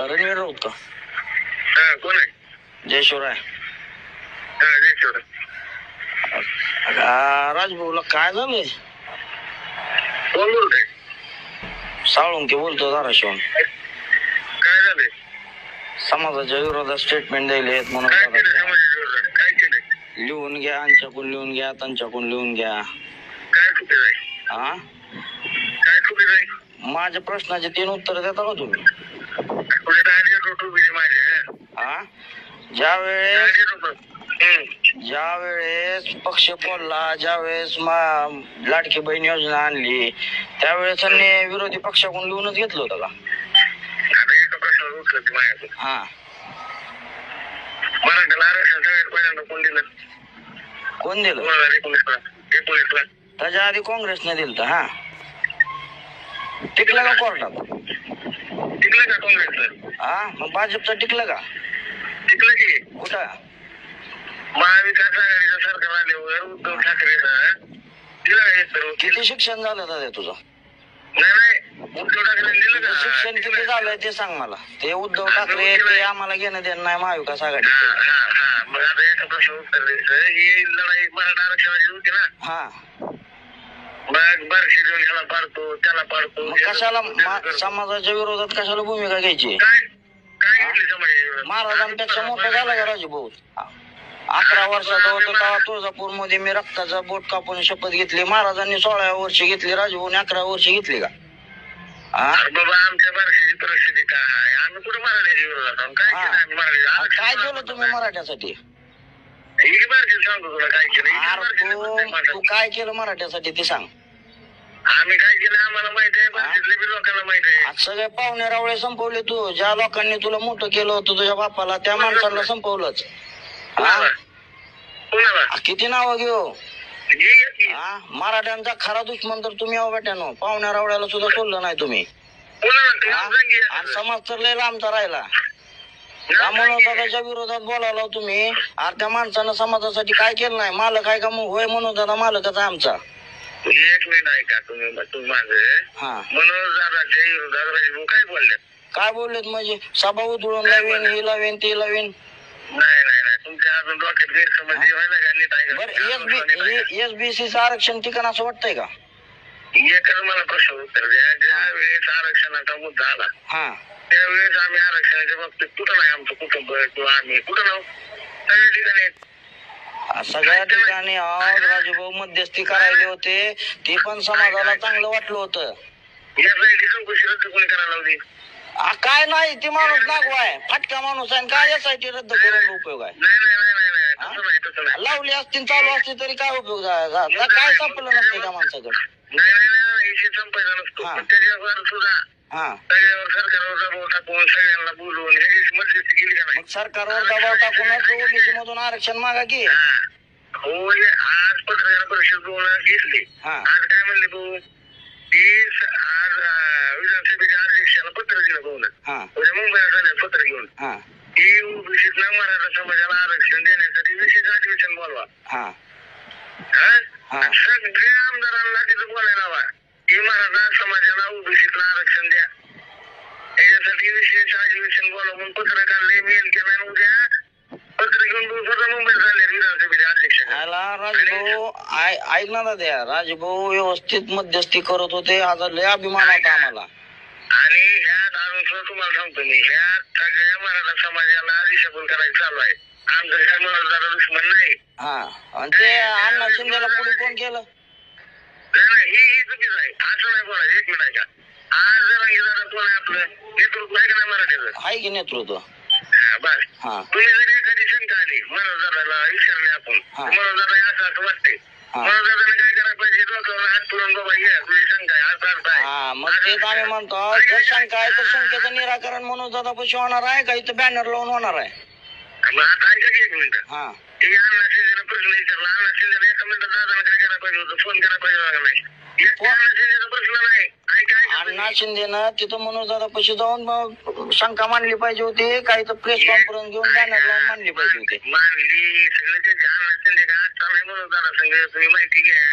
रणवीर राऊत का हा कोण आहे जय शिवराय हा जय शिवराय आ, राजभाऊला काय झालंय? कोण बोलतोय साळुंके बोलतो धाराशिवून काय झालंय समाजाच्या विरोधात स्टेटमेंट द्यायले म्हणून काय केलं दादा. समाजाच्या विरोधात? काय केलंय? लिहून घ्या आमच्याकडून लिहून घ्या त्यांच्याकडून लिहून घ्या. काय चुकीचं आहे? हा काय चुकीचं आहे? माझ्या प्रश्नाचे तीन उत्तर देता का तुम्ही हा ज्या वेळेस ज्या वेळेस पक्ष फोडला ज्या वेळेस मा- लाडकी बहीण योजना आणली त्यावेळेस त्यांनी विरोधी पक्षाकडून लिहूनच घेतलं होतं का? आता एका प्रश्नावर उत्तर दे माझ्याकडे. हा. मराठ्याला आरक्षण सगळ्यात पहिल्यांदा कोण दिलं? कोण दिलं? दोन हजार एकोणीसला. एकोणीसला. त्याच्या आधी काँग्रेसने दिलं होतं, हा. टिकलं का कोर्टात? टिकलं का काँग्रेसचं? हा मग भाजपचं टिकलं का? टिकलं की. कुठं? महाविकास आघाडीचं सरकार आल्यावर उद्धव ठाकरेनं दिलं का एक तर किती शिक्षण झालं दादा तुझं? नाही नाही. उद्धव ठाकरेने दिलं तुझं का शिक्षण किती झालंय ते सांग मला. ते उद्धव ठाकरे ते आम्हाला घेणं देणं नाही महाविकास हा आघाडीचं. हा हा. मग आता एका प्रश्न उत्तर द्यायचं. ही लढाई मराठा आरक्षणाची होती ना? हा. मग बारशी देऊन ह्याला पाडतो त्याला पाडतो मग कशाला मा- समाजाच्या विरोधात कशाला भूमिका घ्यायची? काय काय घेतली समाज महाराजांपेक्षा मोठं झालं का राजू भाऊ अकरा वर्षाचा होतो तेव्हा तुळजापूरमध्ये मी रक्ताचा बोट कापून शपथ घेतली. महाराजांनी सोळाव्या वर्षी घेतली. राजभाऊने अकरा वर्षी घेतली का? हा? अरे बाबा आमच्या बारशीची परिस्थिती काय आहे? आम्ही कुठे मराठ्याच्या विरोधात आहोत? काय. केलं आम्ही काय केलं तुम्ही मराठ्यासाठी? बारशी सांगतो तुला काय केलं. अरे तू. काय केलं मराठ्यासाठी ते सांग. आम्ही काय केलं आम्हाला माहिती आहे बी लोकांना माहिती आहे. आज सगळे पाहुणे रावळे संपवले तू. ज्या लोकांनी तुला मोठं केलं होतं तुझ्या बापाला त्या माणसाला संपवलंच. हा? कोणाला? कोणाला? आ, किती नावं घेऊ? की. हा? मराठ्यांचा खरा दुश्मन तर तुम्ही अहो बेट्यानो. पाहुण्या रावळ्याला सुद्धा सोडलं नाही तुम्ही. कोणाला? हा? आणि समाज तर लय लांबचा राहिला. मनोदादाच्या विरोधात बोलावला तुम्ही. अरे त्या माणसानं समाजासाठी काय केलं नाही? मालक आहे का मग? होय मनोदादा मालकच आहे आमचा. एक मिनिट ऐका तुम्ही तुम्ही माझं हा. मनोज दादाच्या विरोधात राजभाऊ काय बोलले काय बोललेत म्हणजे? सभा उधळून लावीन ही लावीन ती लावीन. नाही नाही नाही. तुमच्या अजून डोक्यात गैरसमज व्हायला का नीट ऐका. बरं एस बी एस बी सीचं आरक्षण ठिकाण असं वाटतंय का? एकच मला प्रश्न उत्तर द्या. ज्या वेळेस आरक्षणाचा मुद्दा आला हा. त्यावेळेस आम्ही आरक्षणाच्या बाबतीत कुठं नाही आमचं कुटुंब किंवा आम्ही कुठं नाव सगळ्या ठिकाणी आहेत. सगळ्या ठिकाणी राजूभाऊ मध्यस्थी करायले होते. ते पण समाजाला चांगलं वाटलं होतं. यासाठी चौकशी रद्द कोणी करायला लावली? आ, काय नाही ते माणूस नागवा आहे फाटका माणूस आहे आणि काय यासाठी रद्द करून उपयोग आहे? नाही नाही नाही नाही नाही तसं नाही तसं नाही. लावली असती चालू असती तरी काय उपयोग झा- झा- झा- काय संपलं नसतं त्या माणसाकडे? नाही नाही नाही विषय संपायचा नसतो. हा. पण त्याच्यावर सुद्धा हा. सगळ्यावर सरकारवर दबाव टाकून सगळ्यांना बोलवून ह्याची मध्यस्थी केली का नाही? मग सरकारवर दबाव टाकूनच ओबीसी मधून आरक्षण मागा की. हा. हो हे आज पत्रकार परिषद बोलणं घेतली. हा. आज काय म्हणले भाऊ? की स- आज अं, विधानसभेच्या अध्यक्षाला पत्र दिलं भाऊन. हा. उद्या मुंबईला झालं पत्र घेऊन. हा. की मराठा समाजाला आरक्षण देण्यासाठी विशेष अधिवेशन बोलवा. हा. हा? हा. सगळ्या आमदारांना तिथं बोलायला हवा की मराठा समाजाला ओबीसीतला आरक्षण द्या त्याच्यासाठी विशेष अधिवेशन बोलवा म्हणून पत्र काढले मेल केला उद्या. पत्र घेऊन भाऊ स्वतः मुंबईत झाले विधानसभेचे अध्यक्ष. ह्याला राजभाऊ आय- ऐक ना दाद्या राजभाऊ व्यवस्थित मध्यस्थी करत होते. आज लय अभिमान होता आम्हाला. आणि ह्यात अजून तुम्हाला सांगतो मी ह्यात सगळ्या मराठा समाजाला दिशाभूल करायचं चालू आहे. आमचं काय मराठा दुश्मन नाही. हा आणि ते अण्णा शिंदेला पुढे कोण केलं? नाही नाही ही ही चुकीचं आहे. असं नाही बोलायचं. एक मिनिट ऐका. आज जर दादा कोण आहे आपलं? नेतृत्व आहे का नाही मराठीचं? आहे की नेतृत्व? हा, बस. हा. तुम्ही जरी एखादी शंका आली मनोजदाराला विचारले आपण हा. असं असं हा. मनोजदाराने काय करायला पाहिजे? डोक्यावर हात पुरून बाबा ये तुझी शंका आहे असं अर्थ आहे. हा मग तेच आम्ही म्हणतो जर शंका आहे तर शंकेचं निराकरण म्हणून दादा पैसे होणार आहे का? इथं बॅनर लावून होणार आहे. मग आता ऐका की एक मिनिट. हा. हे अण्णा शिंदेला प्रश्न विचारला. अण्णा शिंदेला एका मिनिटात दादाला काय करायला पाहिजे होतं? फोन करायला पाहिजे होता का नाही? एक अण्णा शिंदेचा प्रश्न नाही. अण्णा शिंदेनं तिथं म्हणून दादा पैसे जाऊन मग शंका मांडली पाहिजे होती. काही तर प्रेस कॉन्फरन्स घेऊन बॅनर लावून मांडली पाहिजे होती. मानली सगळे ते अण्णा शिंदे का आता नाही म्हणून दादा तुम्ही माहिती घ्या.